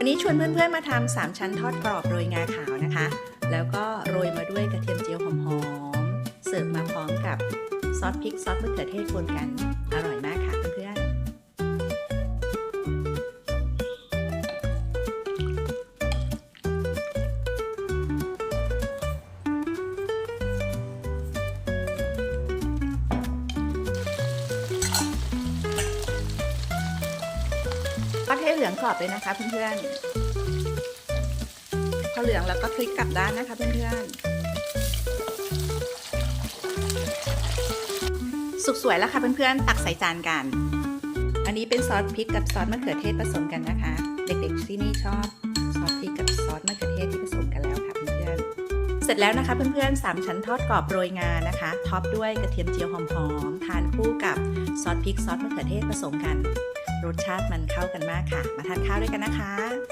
อันนี้ชวนเพื่อนๆมาทำสามชั้นทอดกรอบโรยงาขาวนะคะ แล้วก็โรยมาด้วยกระเทียมเจียวหอมๆ เสิร์ฟมาพร้อมกับซอสพริกซอสมะเขือเทศปนกัน อร่อยมาก ทอดให้เหลืองกรอบเลยนะคะเพื่อนๆพอเหลืองแล้วก็พลิกกลับด้านนะคะเพื่อนๆ สุกสวยแล้วค่ะเพื่อนๆ ตักใส่จานกัน อันนี้เป็นซอสพริกกับซอสมะเขือเทศผสมกันนะคะ เด็กๆที่นี่ชอบซอสพริกกับซอสมะเขือเทศที่ผสมกันแล้วค่ะเพื่อนๆ เสร็จแล้วนะคะเพื่อนๆสามชั้นทอดกรอบโรยงานะคะ ท็อปด้วยกระเทียมเจียวหอมๆ ทานคู่กับซอสพริกซอสมะเขือเทศผสมกัน รสชาติมันเข้ากันมากค่ะ มาทานข้าวด้วยกันนะคะ